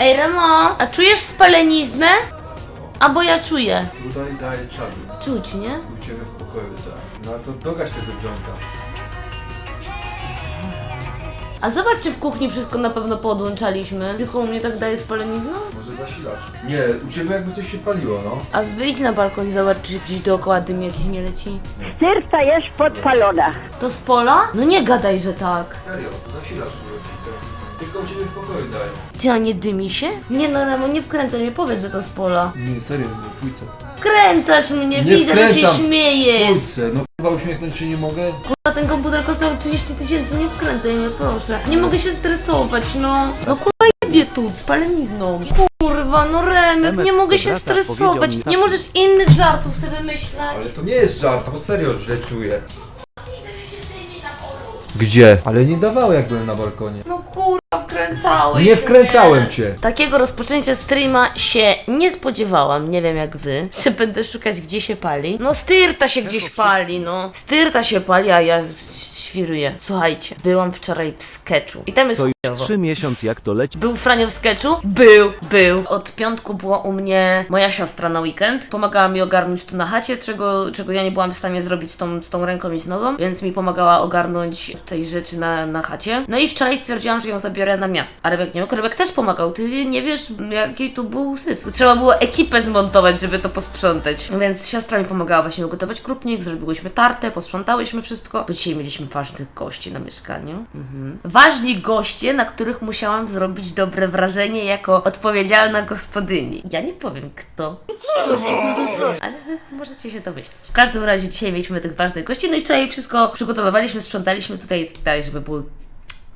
Ej, Remo, a czujesz spaleniznę? Albo ja czuję. Tutaj daje czadu. Czuć, nie? U ciebie w pokoju, tak. No ale to dogaś tego jointa. A zobacz, czy w kuchni wszystko na pewno podłączaliśmy. Tylko u mnie tak daje spalenizną? Może zasilacz? Nie, u ciebie jakby coś się paliło, no. A wyjdź na balkon i zobacz, czy gdzieś dookoła dym jakiś nie leci. Tyrta jest podpalona. To z pola? No nie gadaj, że tak. Serio, zasilacz nie Tylko u ciebie w pokoju daje. Ty, a nie dymi się? Nie no, Remo, nie wkręcaj mnie, powiedz, że to z pola. Nie, serio, nie, pójdź Wkręcasz mnie, Nie widzę, że się wkręcam. śmiejesz. Kurczę, no chyba uśmiechnąć się nie mogę. A ten komputer kosztował 30 tysięcy, nie wkręcaj mnie, proszę. Nie mogę się stresować, no. No kurwa jebie tu, spalenizną. Kurwa, no Remek, Emek, nie mogę co się brata stresować. mi Nie możesz innych żartów sobie wymyślać. Ale to nie jest żart, bo serio źle czuję. Gdzie? Ale nie dawało jak byłem na balkonie. No kurwa, wkręcałeś Nie wkręcałem cię. Takiego rozpoczęcia streama się nie spodziewałam, nie wiem jak wy, że będę szukać gdzie się pali. No styrta się gdzieś pali, no. Styrta się pali, a ja z- świruję. Słuchajcie, byłam wczoraj w sketchu i tam jest To już chujowo. trzy miesiąc jak to leci. Był Franio w sketchu? Był, był. Od piątku była u mnie moja siostra na weekend. Pomagała mi ogarnąć tu na chacie, czego, czego ja nie byłam w stanie zrobić z tą, z tą ręką i z nogą, więc mi pomagała ogarnąć tej rzeczy na, na chacie. No i wczoraj stwierdziłam, że ją zabiorę na miasto. A Rebek nie mógł. Rebek też pomagał. Ty nie wiesz, jaki tu był syf. Tu trzeba było ekipę zmontować, żeby to posprzątać. Więc siostra mi pomagała właśnie ugotować krupnik, zrobiłyśmy tartę, posprzątałyśmy wszystko. Bo dzisiaj mieliśmy ważnych gości na mieszkaniu. Mhm. Ważni goście, na których musiałam zrobić dobre wrażenie jako odpowiedzialna gospodyni. Ja nie powiem kto. Ale możecie się domyślić. W każdym razie dzisiaj mieliśmy tych ważnych gości, no i wczoraj wszystko przygotowywaliśmy, sprzątaliśmy tutaj tak żeby było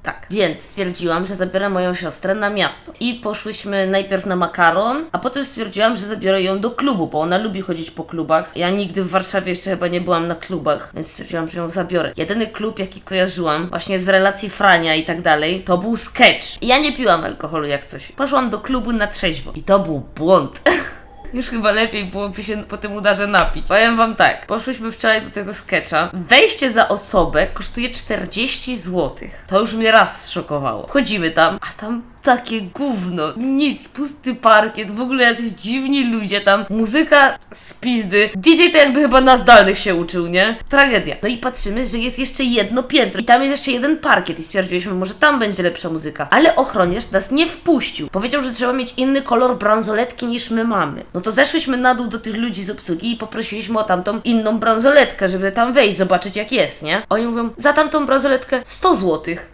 tak, więc stwierdziłam, że zabiorę moją siostrę na miasto. I poszłyśmy najpierw na makaron, a potem stwierdziłam, że zabiorę ją do klubu, bo ona lubi chodzić po klubach. Ja nigdy w Warszawie jeszcze chyba nie byłam na klubach, więc stwierdziłam, że ją zabiorę. Jedyny klub, jaki kojarzyłam, właśnie z relacji Frania i tak dalej, to był sketch. I ja nie piłam alkoholu jak coś. Poszłam do klubu na trzeźwo. I to był błąd. Już chyba lepiej byłoby się po tym udarze napić. Powiem wam tak, poszłyśmy wczoraj do tego sketcha. Wejście za osobę kosztuje 40 zł. To już mnie raz zszokowało. Wchodzimy tam, a tam takie gówno. Nic, pusty parkiet, w ogóle jacyś dziwni ludzie tam. Muzyka z pizdy. DJ to jakby chyba na zdalnych się uczył, nie? Tragedia. No i patrzymy, że jest jeszcze jedno piętro i tam jest jeszcze jeden parkiet i stwierdziliśmy, może tam będzie lepsza muzyka. Ale ochroniarz nas nie wpuścił. Powiedział, że trzeba mieć inny kolor bransoletki niż my mamy. No to zeszłyśmy na dół do tych ludzi z obsługi i poprosiliśmy o tamtą inną bransoletkę, żeby tam wejść, zobaczyć jak jest, nie? Oni mówią, za tamtą bransoletkę 100 złotych.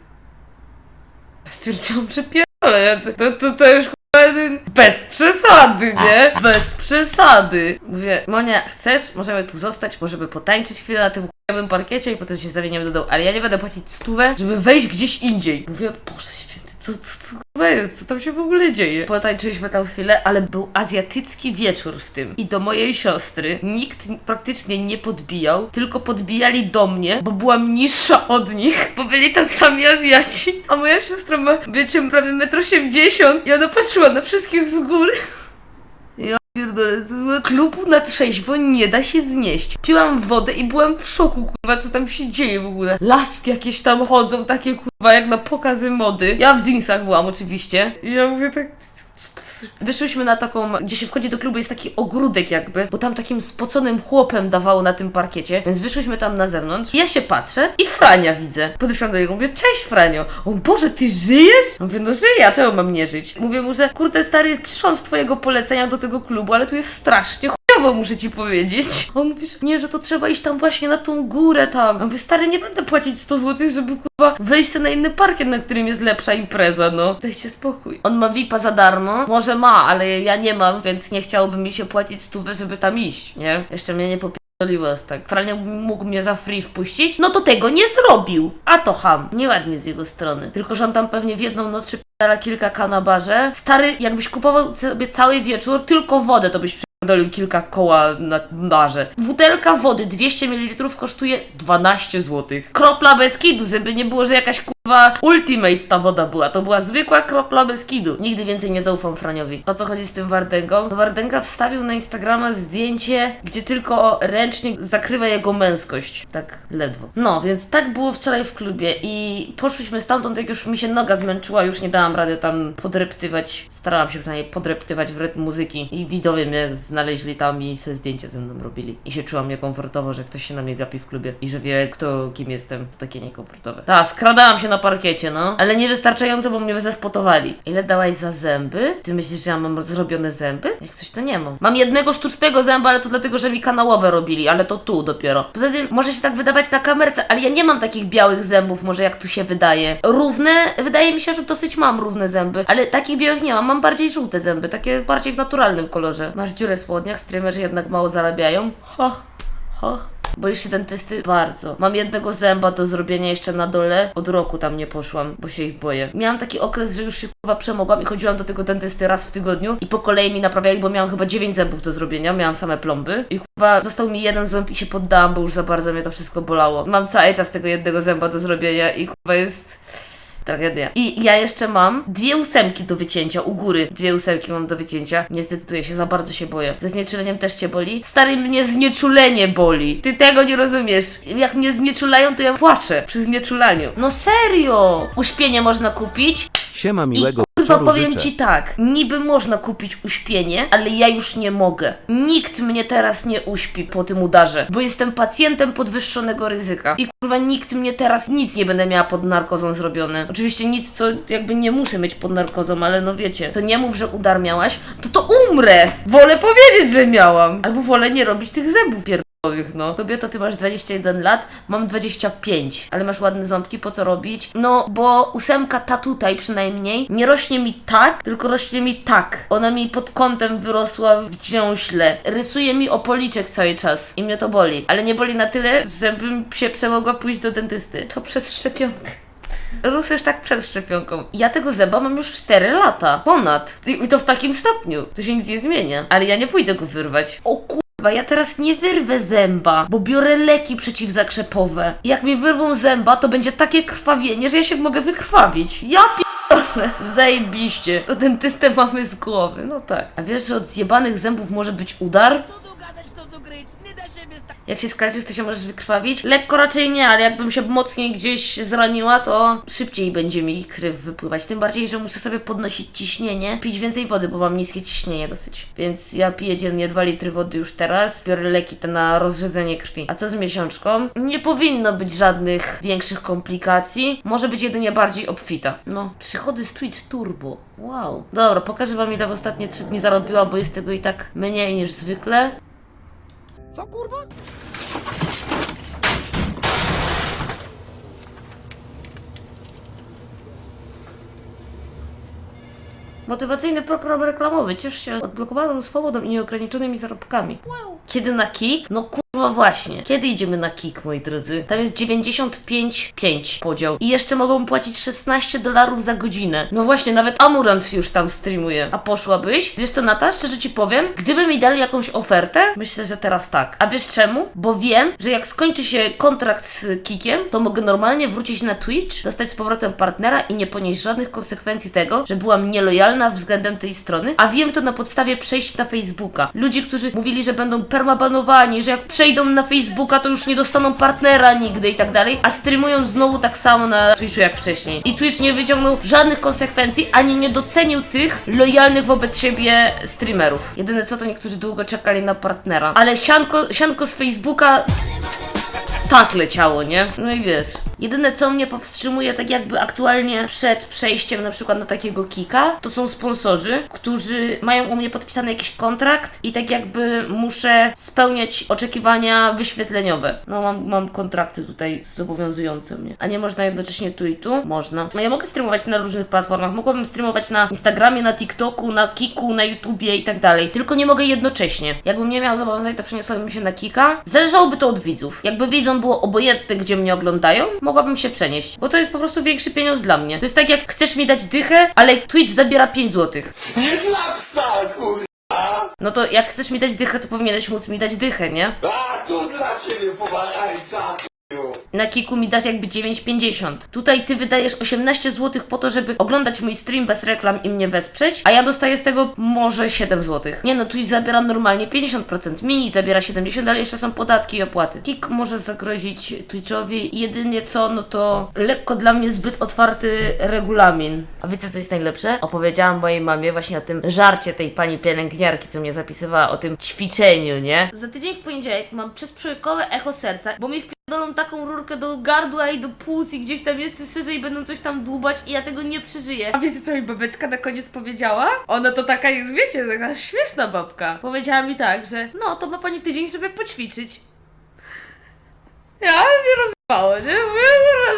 Stwierdziłam, że pierdolę, to, to, to już bez przesady, nie? Bez przesady. Mówię, Monia, chcesz? Możemy tu zostać, możemy potańczyć chwilę na tym chujowym parkiecie i potem się zamieniamy do domu. Ale ja nie będę płacić stówę, żeby wejść gdzieś indziej. Mówię, Boże święty, co, co, co jest? Co tam się w ogóle dzieje? Potańczyliśmy tam chwilę, ale był azjatycki wieczór w tym. I do mojej siostry nikt praktycznie nie podbijał, tylko podbijali do mnie, bo byłam niższa od nich, bo byli tam sami Azjaci. A moja siostra ma, wiecie, prawie 1,80 m i ona patrzyła na wszystkich z góry. Pierdolę, klubu na trzeźwo nie da się znieść. Piłam wodę i byłam w szoku, kurwa, co tam się dzieje w ogóle. Laski jakieś tam chodzą, takie kurwa, jak na pokazy mody. Ja w jeansach byłam oczywiście. I ja mówię tak... Wyszłyśmy na taką, gdzie się wchodzi do klubu, jest taki ogródek jakby, bo tam takim spoconym chłopem dawało na tym parkiecie, więc wyszłyśmy tam na zewnątrz. Ja się patrzę i Frania widzę. Podeszłam do niego, mówię, cześć Franio. On, Boże, ty żyjesz? Mówię, no żyję, a czemu mam nie żyć? Mówię mu, że kurde stary, przyszłam z twojego polecenia do tego klubu, ale tu jest strasznie chujowo, muszę ci powiedzieć. A on mówi, że nie, że to trzeba iść tam właśnie na tą górę tam. A mówię, stary, nie będę płacić 100 zł, żeby kurwa wejść na inny parkiet, na którym jest lepsza impreza, no. Dajcie spokój. On ma VIPa za darmo? Może ma, ale ja nie mam, więc nie chciałoby mi się płacić stówę, żeby tam iść, nie? Jeszcze mnie nie popierdoliło jest tak. Frania mógł mnie za free wpuścić? No to tego nie zrobił. A to ham. Nieładnie z jego strony. Tylko, że on tam pewnie w jedną noc przypierdala kilka k na barze. Stary, jakbyś kupował sobie cały wieczór tylko wodę, to byś Dolił kilka koła na barze. Butelka wody 200 ml kosztuje 12 zł. Kropla bez kidu, żeby nie było, że jakaś ultimate ta woda była. To była zwykła kropla bez kidu. Nigdy więcej nie zaufam Franiowi. O co chodzi z tym Wardęgą? To Wardęga wstawił na Instagrama zdjęcie, gdzie tylko ręcznie zakrywa jego męskość. Tak ledwo. No, więc tak było wczoraj w klubie i poszliśmy stamtąd, jak już mi się noga zmęczyła, już nie dałam rady tam podreptywać. Starałam się przynajmniej podreptywać w rytm muzyki i widzowie mnie znaleźli tam i se zdjęcie ze mną robili. I się czułam niekomfortowo, że ktoś się na mnie gapi w klubie i że wie kto, kim jestem. To takie niekomfortowe. Tak, skradałam się na parkiecie, no. Ale niewystarczająco, bo mnie zespotowali. Ile dałaś za zęby? Ty myślisz, że ja mam zrobione zęby? Jak coś to nie mam. Mam jednego sztucznego zęba, ale to dlatego, że mi kanałowe robili, ale to tu dopiero. Poza tym może się tak wydawać na kamerce, ale ja nie mam takich białych zębów, może jak tu się wydaje. Równe, wydaje mi się, że dosyć mam równe zęby, ale takich białych nie mam. Mam bardziej żółte zęby, takie bardziej w naturalnym kolorze. Masz dziurę w spodniach, streamerzy jednak mało zarabiają. Ha, ha. Boisz się dentysty? Bardzo. Mam jednego zęba do zrobienia jeszcze na dole. Od roku tam nie poszłam, bo się ich boję. Miałam taki okres, że już się chyba przemogłam i chodziłam do tego dentysty raz w tygodniu i po kolei mi naprawiali, bo miałam chyba 9 zębów do zrobienia, miałam same plomby i chyba został mi jeden ząb i się poddałam, bo już za bardzo mnie to wszystko bolało. Mam cały czas tego jednego zęba do zrobienia i chyba jest... Tragedia. I ja jeszcze mam dwie ósemki do wycięcia, u góry dwie ósemki mam do wycięcia. Nie zdecyduję się, za bardzo się boję. Ze znieczuleniem też cię boli? Stary, mnie znieczulenie boli. Ty tego nie rozumiesz. Jak mnie znieczulają, to ja płaczę przy znieczulaniu. No serio! Uśpienie można kupić, Siema miłego i kurwa wieczoru powiem życzę. ci tak, niby można kupić uśpienie, ale ja już nie mogę. Nikt mnie teraz nie uśpi po tym udarze, bo jestem pacjentem podwyższonego ryzyka. I kurwa nikt mnie teraz nic nie będę miała pod narkozą zrobione. Oczywiście nic, co jakby nie muszę mieć pod narkozą, ale no wiecie, to nie mów, że udar miałaś, to to umrę! Wolę powiedzieć, że miałam. Albo wolę nie robić tych zębów pier... No. Kobieto, ty masz 21 lat, mam 25, ale masz ładne ząbki, po co robić? No, bo ósemka ta tutaj przynajmniej nie rośnie mi tak, tylko rośnie mi tak. Ona mi pod kątem wyrosła w dziąśle. Rysuje mi opoliczek cały czas i mnie to boli. Ale nie boli na tyle, żebym się przemogła pójść do dentysty. To przez szczepionkę. Ruszysz tak przed szczepionką. Ja tego zęba mam już 4 lata. Ponad. I to w takim stopniu. To się nic nie zmienia. Ale ja nie pójdę go wyrwać. O kurwa, ja teraz nie wyrwę zęba, bo biorę leki przeciwzakrzepowe. Jak mi wyrwą zęba, to będzie takie krwawienie, że ja się mogę wykrwawić. Ja pierdolę. Zajebiście. To dentystę mamy z głowy. No tak. A wiesz, że od zjebanych zębów może być udar? Jak się skracisz, to się możesz wykrwawić? Lekko raczej nie, ale jakbym się mocniej gdzieś zraniła, to szybciej będzie mi krew wypływać. Tym bardziej, że muszę sobie podnosić ciśnienie, pić więcej wody, bo mam niskie ciśnienie dosyć. Więc ja piję dziennie 2 litry wody już teraz. Biorę leki te na rozrzedzenie krwi. A co z miesiączką? Nie powinno być żadnych większych komplikacji. Może być jedynie bardziej obfita. No, przychody z Twitch Turbo. Wow. Dobra, pokażę wam ile w ostatnie 3 dni zarobiłam, bo jest tego i tak mniej niż zwykle. Co kurwa? Motywacyjny program reklamowy. Ciesz się odblokowaną swobodą i nieograniczonymi zarobkami. Kiedy na kick? No kurwa właśnie. Kiedy idziemy na kick, moi drodzy? Tam jest 95,5 podział. I jeszcze mogą płacić 16 dolarów za godzinę. No właśnie, nawet Amurant już tam streamuje. A poszłabyś? Wiesz co, Nata? Szczerze ci powiem, gdyby mi dali jakąś ofertę, myślę, że teraz tak. A wiesz czemu? Bo wiem, że jak skończy się kontrakt z Kikiem, to mogę normalnie wrócić na Twitch, dostać z powrotem partnera i nie ponieść żadnych konsekwencji tego, że byłam nielojalna względem tej strony. A wiem to na podstawie przejść na Facebooka. Ludzi, którzy mówili, że będą permabanowani, że jak przejdą na Facebooka, to już nie dostaną partnera nigdy i tak dalej, a streamują znowu tak samo na Twitchu jak wcześniej. I Twitch nie wyciągnął żadnych konsekwencji, ani nie docenił tych lojalnych wobec siebie streamerów. Jedyne co, to niektórzy długo czekali na partnera. Ale sianko, sianko z Facebooka tak leciało, nie? No i wiesz. Jedyne co mnie powstrzymuje tak jakby aktualnie przed przejściem na przykład na takiego kika, to są sponsorzy, którzy mają u mnie podpisany jakiś kontrakt i tak jakby muszę spełniać oczekiwania wyświetleniowe. No mam, mam kontrakty tutaj zobowiązujące mnie. A nie można jednocześnie tu i tu? Można. No ja mogę streamować na różnych platformach. Mogłabym streamować na Instagramie, na TikToku, na Kiku, na YouTubie i tak dalej. Tylko nie mogę jednocześnie. Jakbym nie miał zobowiązań, to przeniosłabym się na Kika. Zależałoby to od widzów. Jakby widzom było obojętne, gdzie mnie oglądają, mogłabym się przenieść. Bo to jest po prostu większy pieniądz dla mnie. To jest tak jak chcesz mi dać dychę, ale Twitch zabiera 5 złotych. Nie dla psa, kur... No to jak chcesz mi dać dychę, to powinieneś móc mi dać dychę, nie? A tu dla ciebie pomagajca, na kiku mi dasz jakby 9,50. Tutaj ty wydajesz 18 zł po to, żeby oglądać mój stream bez reklam i mnie wesprzeć, a ja dostaję z tego może 7 zł. Nie no, Twitch zabiera normalnie 50%, mini zabiera 70%, ale jeszcze są podatki i opłaty. Kik może zagrozić Twitchowi jedynie co, no to lekko dla mnie zbyt otwarty regulamin. A wiecie co jest najlepsze? Opowiedziałam mojej mamie właśnie o tym żarcie tej pani pielęgniarki, co mnie zapisywała, o tym ćwiczeniu, nie? Za tydzień w poniedziałek mam przezprzyłykowe echo serca, bo mi wpierdolą taką rurkę do gardła i do płuc i gdzieś tam jeszcze szerzej będą coś tam dłubać i ja tego nie przeżyję. A wiecie co mi babeczka na koniec powiedziała? Ona to taka jest, wiecie, taka śmieszna babka. Powiedziała mi tak, że no to ma pani tydzień, żeby poćwiczyć. Ja mnie rozwało, nie? Mówię,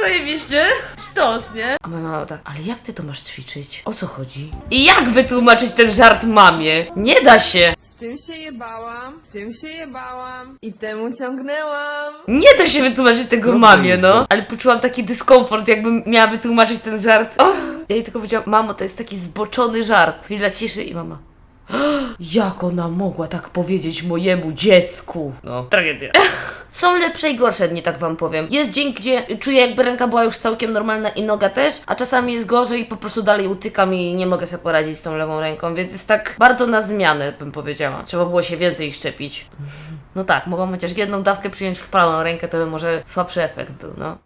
zajebiście. Stos, nie? A moja mama tak, ale jak ty to masz ćwiczyć? O co chodzi? I jak wytłumaczyć ten żart mamie? Nie da się. Z tym się jebałam, z tym się jebałam i temu ciągnęłam. Nie da się wytłumaczyć tego mamie, no. Ale poczułam taki dyskomfort, jakbym miała wytłumaczyć ten żart. Oh. Ja jej tylko powiedziałam, mamo, to jest taki zboczony żart. Chwila ciszy i mama. Jak ona mogła tak powiedzieć mojemu dziecku? No, tragedia. Są lepsze i gorsze dni, tak wam powiem. Jest dzień, gdzie czuję jakby ręka była już całkiem normalna i noga też, a czasami jest gorzej i po prostu dalej utykam i nie mogę sobie poradzić z tą lewą ręką, więc jest tak bardzo na zmianę, bym powiedziała. Trzeba było się więcej szczepić. No tak, mogłam chociaż jedną dawkę przyjąć w prawą rękę, to by może słabszy efekt był, no.